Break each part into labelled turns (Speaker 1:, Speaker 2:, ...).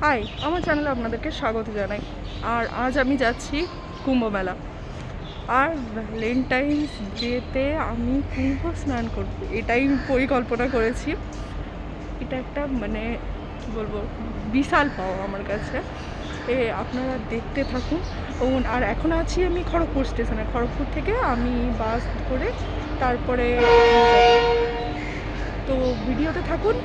Speaker 1: High, আমার চ্যানেলে আপনাদেরকে স্বাগত জানাই। আর আজ আমি যাচ্ছি কুম্ভ মেলা আর ভ্যালেন্টাইন্স ডেতে আমি কুম্ভ স্নান করব, এটাই পরিকল্পনা করেছি। এটা একটা মানে কী বলব, বিশাল পাওয়া আমার কাছে। এ, আপনারা দেখতে থাকুন। আর এখন আছি আমি খড়গপুর স্টেশনে। খড়গপুর থেকে আমি বাস ধরে তারপরে তো ভিডিওতে থাকুন।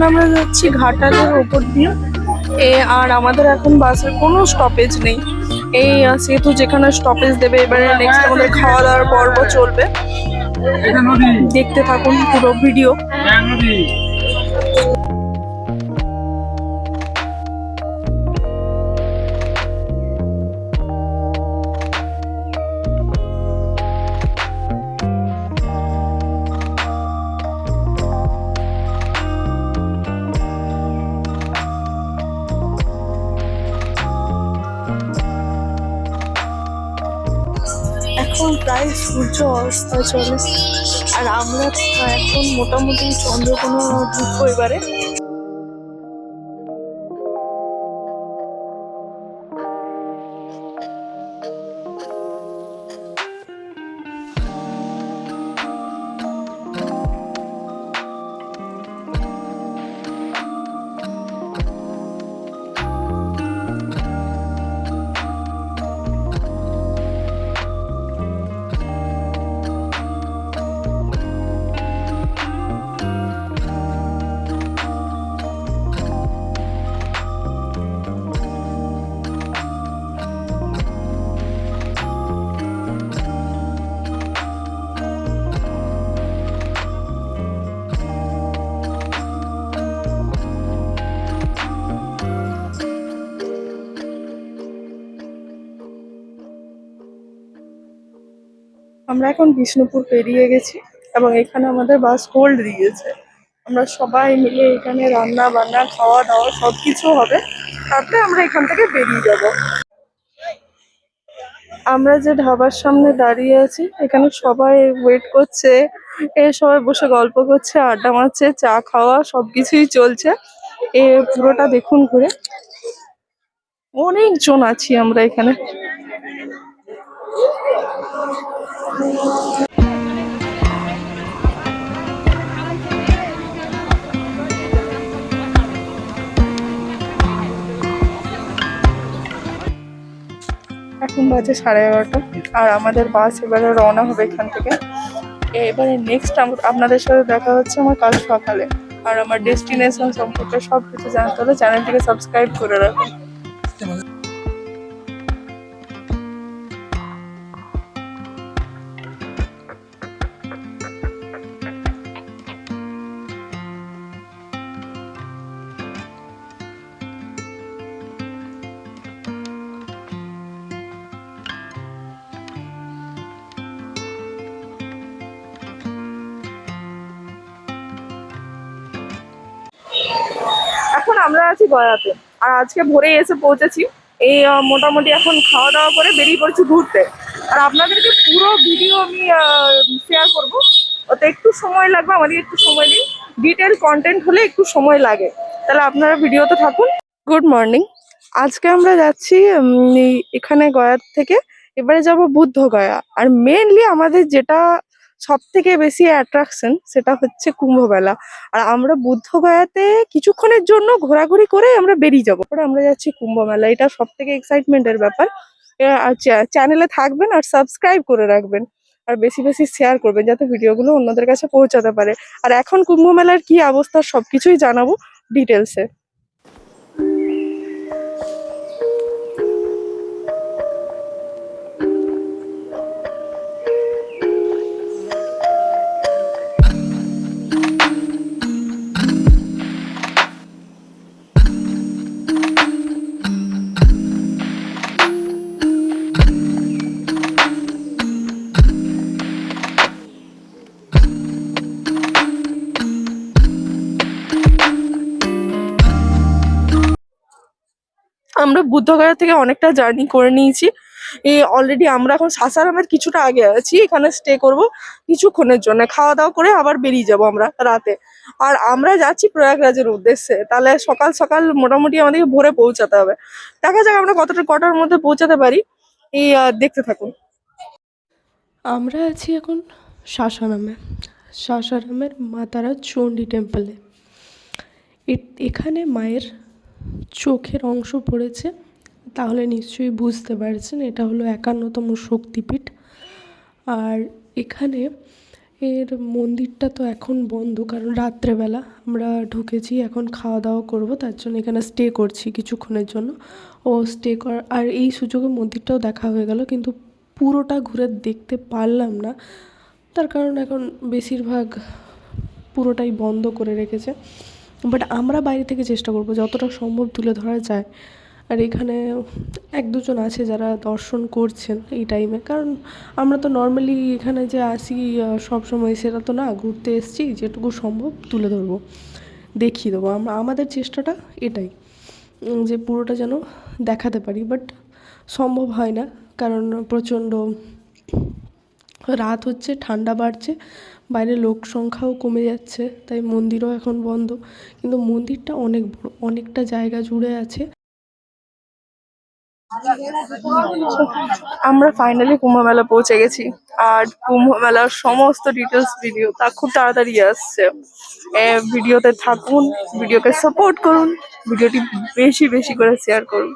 Speaker 1: এখন আমরা যাচ্ছি ঘাটালের ওপর দিয়ে। এ, আর আমাদের এখন বাসের কোনো স্টপেজ নেই। এই সেতু যেখানে স্টপেজ দেবে, এবারে নেক্সট আমাদের খাওয়া দাওয়ার পর্ব চলবে। দেখতে থাকুন পুরো ভিডিও এখন প্রায় সূর্য অস্ত চলে আর আমরা এখন মোটামুটি চন্দ্রকোনা ঢুকবো এবারে আমরা এখন বিষ্ণুপুর পেরিয়ে গেছি এবং এখানে আমাদের বাস হোল্ড দিয়েছে। আমরা সবাই মিলে এখানে রান্না বান্না খাওয়া দাওয়া সব কিছু হবে। তারপরে আমরা এখান থেকে বেরিয়ে যাব। আমরা যে ধাবার সামনে দাঁড়িয়ে আছি, এখানে সবাই ওয়েট করছে। এ সবাই বসে গল্প করছে, আড্ডা মারছে, চা খাওয়া সবকিছুই চলছে। এ পুরোটা দেখুন ঘুরে। অনেকজন আছি আমরা এখানে। এখন বাজে সাড়ে এগারোটা, আর আমাদের বাস এবারে রওনা হবে এখান থেকে। এবারে নেক্সট আপনাদের সাথে দেখা হচ্ছে আমার কাল সকালে। আর আমার ডেস্টিনেশন সম্পর্কে সব কিছু জানতে হলে চ্যানেলটিকে সাবস্ক্রাইব করে রাখুন। এখন আমরা আছি গয়াতে। আর আজকে ভোরে এসে পৌঁছেছি। এই মোটামুটি এখন খাওয়া দাওয়া করে বেরিয়ে পড়েছি ঘুরতে। আর আপনাদেরকে পুরো ভিডিও আমি শেয়ার করব। ওতে একটু সময় লাগবে, আমাদের একটু সময় দিন। ডিটেল কন্টেন্ট হলে একটু সময় লাগে। তাহলে আপনারা ভিডিওতে থাকুন। গুড মর্নিং আজকে আমরা যাচ্ছি এখানে গয়ার থেকে। এবারে যাব বুদ্ধ গয়া আর মেনলি আমাদের যেটা সব থেকে বেশি অ্যাট্রাকশন সেটা হচ্ছে কুম্ভমেলা। আর আমরা বুদ্ধ গয়াতে কিছুক্ষণের জন্য ঘোরাঘুরি করে আমরা বেরিয়ে যাব। পরে আমরা যাচ্ছি কুম্ভ মেলা এটা সব থেকে এক্সাইটমেন্টের ব্যাপার। চ্যানেলে থাকবেন আর সাবস্ক্রাইব করে রাখবেন। আর বেশি বেশি শেয়ার করবেন যাতে ভিডিওগুলো অন্যদের কাছে পৌঁছাতে পারে। আর এখন কুম্ভ মেলার কি অবস্থা সবকিছুই জানাব ডিটেলসে আমরা বুদ্ধগয়া থেকে অনেকটা জার্নি করে নিয়েছি। অলরেডি আমরা এখন সাসারামের কিছুটা আগে আছি, এখানে স্টে করব কিছুক্ষণের জন্য। খাওয়া দাওয়া করে আবার বেরিয়ে যাব আমরা রাতে। আর আমরা যাচ্ছি প্রয়াগরাজের উদ্দেশ্যে। তাহলে সকাল সকাল মোটামুটি আমাদেরকে ভোরে পৌঁছাতে হবে। দেখা যাক আমরা কতটা, কটার মধ্যে পৌঁছাতে পারি। এই দেখতে থাকুন।
Speaker 2: আমরা আছি এখন শাসারামে শাসারামের মাতারা চণ্ডী টেম্পলে এখানে মায়ের চোখের অংশ পড়েছে, তাহলে নিশ্চয়ই বুঝতে পারছেন, এটা হলো একান্নতম শক্তিপীঠ। আর এখানে এর মন্দিরটা তো এখন বন্ধ, কারণ রাত্রেবেলা আমরা ঢুকেছি, এখন খাওয়া দাওয়া করব, তার জন্য এখানে স্টে করছি কিছুক্ষণের জন্য। ও স্টে কর, আর এই সুযোগে মন্দিরটাও দেখা হয়ে গেল, কিন্তু পুরোটা ঘুরে দেখতে পারলাম না। তার কারণ এখন বেশিরভাগ পুরোটাই বন্ধ করে রেখেছে। বাট আমরা বাইরে থেকে চেষ্টা করব, যতটা সম্ভব তুলে ধরা যায়। আর এখানে এক দুজন আছে যারা দর্শন করছেন এই টাইমে কারণ আমরা তো নর্মালি এখানে যে আসি সব সময় সেটা তো না, ঘুরতে এসেছি, যেটুকু সম্ভব তুলে ধরবো, দেখিয়ে দেবো। আমরা, আমাদের চেষ্টাটা এটাই যে পুরোটা যেন দেখাতে পারি। বাট সম্ভব হয় না, কারণ প্রচণ্ড রাত হচ্ছে, ঠান্ডা বাড়ছে, বাইরে লোক সংখ্যাও কমে যাচ্ছে, তাই মন্দিরও এখন বন্ধ। কিন্তু মন্দিরটা অনেক বড়, অনেকটা জায়গা জুড়ে আছে।
Speaker 1: আমরা ফাইনালি কুম্ভ মেলা পৌঁছে গেছি। আর কুম্ভ মেলার সমস্ত ডিটেলস ভিডিও তা খুব তাড়াতাড়ি আসছে। ভিডিওতে থাকুন ভিডিওকে সাপোর্ট করুন ভিডিওটি বেশি বেশি করে শেয়ার করুন।